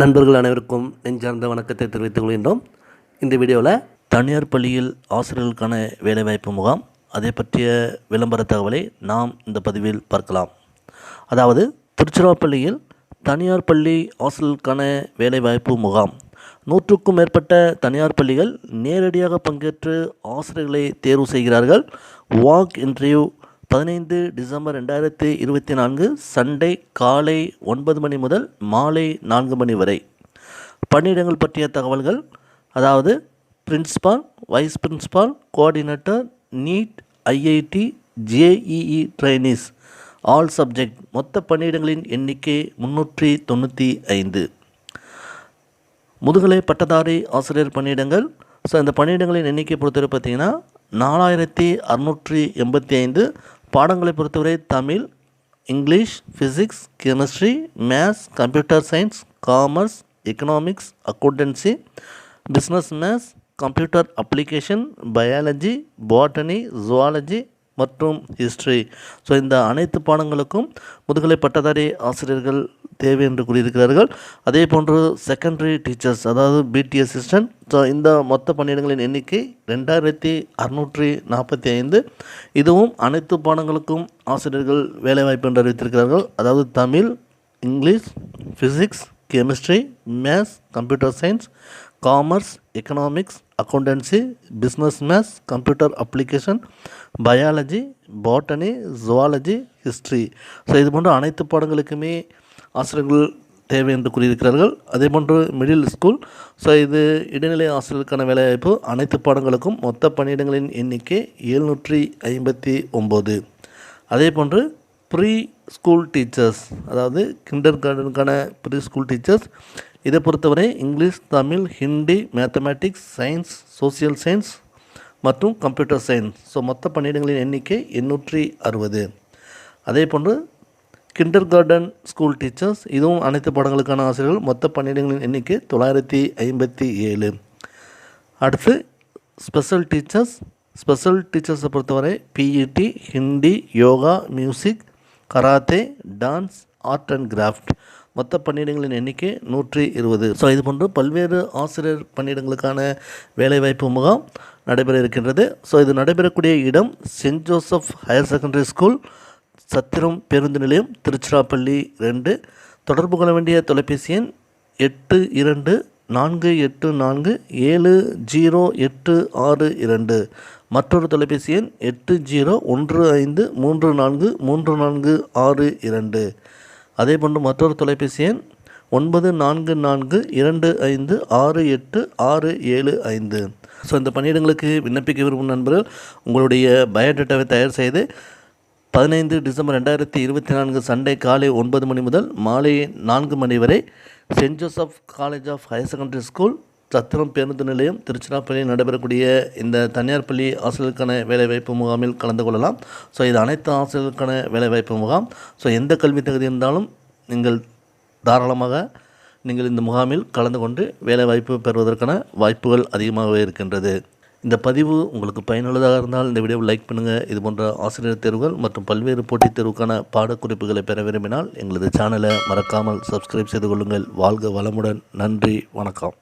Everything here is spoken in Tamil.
நண்பர்கள் அனைவருக்கும் நெஞ்சார்ந்த வணக்கத்தை தெரிவித்துக் கொள்கின்றோம். இந்த வீடியோவில் தனியார் பள்ளியில் ஆசிரியர்களுக்கான வேலைவாய்ப்பு முகாம் அதை பற்றிய விளம்பர தகவலை நாம் இந்த பதிவில் பார்க்கலாம். அதாவது திருச்சிராப்பள்ளியில் தனியார் பள்ளி ஆசிரியர்களுக்கான வேலைவாய்ப்பு முகாம். நூற்றுக்கும் மேற்பட்ட தனியார் பள்ளிகள் நேரடியாக பங்கேற்று ஆசிரியர்களை தேர்வு செய்கிறார்கள். வாக் இன்டர்வியூ பதினைந்து டிசம்பர் ரெண்டாயிரத்தி இருபத்தி நான்கு சண்டே காலை ஒன்பது மணி முதல் மாலை நான்கு மணி வரை. பணியிடங்கள் பற்றிய தகவல்கள் அதாவது principal vice principal coordinator NEET IIT JEE trainees all subject மொத்த பணியிடங்களின் எண்ணிக்கை முன்னூற்றி தொண்ணூற்றி ஐந்து. முதுகலை பட்டதாரி ஆசிரியர் பணியிடங்கள். ஸோ இந்த பணியிடங்களின் எண்ணிக்கை பொறுத்தவரை பார்த்திங்கன்னா நாலாயிரத்தி அறநூற்றி எண்பத்தி ஐந்து பாடங்களை பொறுத்தவரை Tamil English physics chemistry maths computer science commerce economics accountancy business maths computer application biology botany zoology மற்றும் ஹிஸ்ட்ரி ஸோ இந்த அனைத்து பாடங்களுக்கும் முதுகலை பட்டதாரி ஆசிரியர்கள் தேவை என்று கூறியிருக்கிறார்கள். அதே போன்று செகண்டரி டீச்சர்ஸ் அதாவது பிடி அசிஸ்டன்ட் ஸோ இந்த மொத்த பணியிடங்களின் எண்ணிக்கை ரெண்டாயிரத்தி அறுநூற்றி நாற்பத்தி ஐந்து. இதுவும் அனைத்து பாடங்களுக்கும் ஆசிரியர்கள் வேலைவாய்ப்பு என்று அறிவித்திருக்கிறார்கள். அதாவது Tamil English physics chemistry maths computer science commerce economics accountancy business maths computer application biology botany zoology history so இது போன்ற அனைத்து பாடங்களுக்குமே ஆசிரியர்கள் தேவை என்று கூறியிருக்கிறார்கள். அதே போன்று மிடில் ஸ்கூல் ஸோ இது இடைநிலை ஆசிரியர்களுக்கான வேலைவாய்ப்பு. அனைத்து பாடங்களுக்கும் மொத்த பணியிடங்களின் எண்ணிக்கை எழுநூற்றி ஐம்பத்தி ஒம்பது அதே போன்று ப்ரீ ஸ்கூல் டீச்சர்ஸ் அதாவது கிண்டர் கார்டனுக்கான ப்ரீ ஸ்கூல் டீச்சர்ஸ் இதை பொறுத்தவரை English Tamil Hindi mathematics science social science மற்றும் கம்ப்யூட்டர் சயின்ஸ் ஸோ மொத்த பணியிடங்களின் எண்ணிக்கை எண்ணூற்றி அறுபது. அதே போன்று கிண்டர் கார்டன் ஸ்கூல் டீச்சர்ஸ் இதுவும் அனைத்து பாடங்களுக்கான ஆசிரியர்கள் மொத்த பணியிடங்களின் எண்ணிக்கை தொள்ளாயிரத்தி ஐம்பத்தி ஏழு. அடுத்து ஸ்பெஷல் டீச்சர்ஸ் ஸ்பெஷல் டீச்சர்ஸை பொறுத்தவரை PET Hindi yoga music karate dance art and craft மொத்த பணியிடங்களின் எண்ணிக்கை நூற்றி இருபது. ஸோ இது போன்று பல்வேறு ஆசிரியர் பணியிடங்களுக்கான வேலைவாய்ப்பு முகாம் நடைபெற இருக்கின்றது. ஸோ இது நடைபெறக்கூடிய இடம் Saint Joseph higher secondary school Chathiram பேருந்து நிலையம் திருச்சிராப்பள்ளி ரெண்டு. தொடர்பு கொள்ள வேண்டிய தொலைபேசி எண் எட்டு இரண்டு நான்கு எட்டு நான்கு ஏழு ஜீரோ எட்டு ஆறு இரண்டு. மற்றொரு தொலைபேசி எண் எட்டு ஜீரோ ஒன்று ஐந்து மூன்று நான்கு மூன்று நான்கு ஆறு இரண்டு. அதே போன்று மற்றொரு தொலைபேசி எண் ஒன்பது நான்கு நான்கு இரண்டு ஐந்து ஆறு எட்டு ஆறு ஏழு ஐந்து. ஸோ இந்த பணியிடங்களுக்கு விண்ணப்பிக்க விரும்பும் நண்பர்கள் உங்களுடைய பயோடேட்டாவை தயார் செய்து பதினைந்து டிசம்பர் ரெண்டாயிரத்தி இருபத்தி நான்கு சண்டே காலை ஒன்பது மணி முதல் மாலை நான்கு மணி வரை Saint Joseph college of higher secondary school Chathiram பேருந்து நிலையம் திருச்சிராப்பள்ளியில் நடைபெறக்கூடிய இந்த தனியார் பள்ளி ஆசிரியர்களுக்கான வேலைவாய்ப்பு முகாமில் கலந்து கொள்ளலாம். ஸோ இது அனைத்து ஆசிரியர்களுக்கான வேலைவாய்ப்பு முகாம். ஸோ எந்த கல்வி தகுதி இருந்தாலும் நீங்கள் தாராளமாக நீங்கள் இந்த முகாமில் கலந்து கொண்டு வேலைவாய்ப்பு பெறுவதற்கான வாய்ப்புகள் அதிகமாகவே இருக்கின்றது. இந்த பதிவு உங்களுக்கு பயனுள்ளதாக இருந்தால் இந்த வீடியோவை லைக் பண்ணுங்கள் இது போன்ற ஆசிரியர் தேர்வுகள் மற்றும் பல்வேறு போட்டித் தேர்வுக்கான பாடக்குறிப்புகளை பெற விரும்பினால் எங்களது சேனலை மறக்காமல் சப்ஸ்கிரைப் செய்து கொள்ளுங்கள். வாழ்க வளமுடன். நன்றி. வணக்கம்.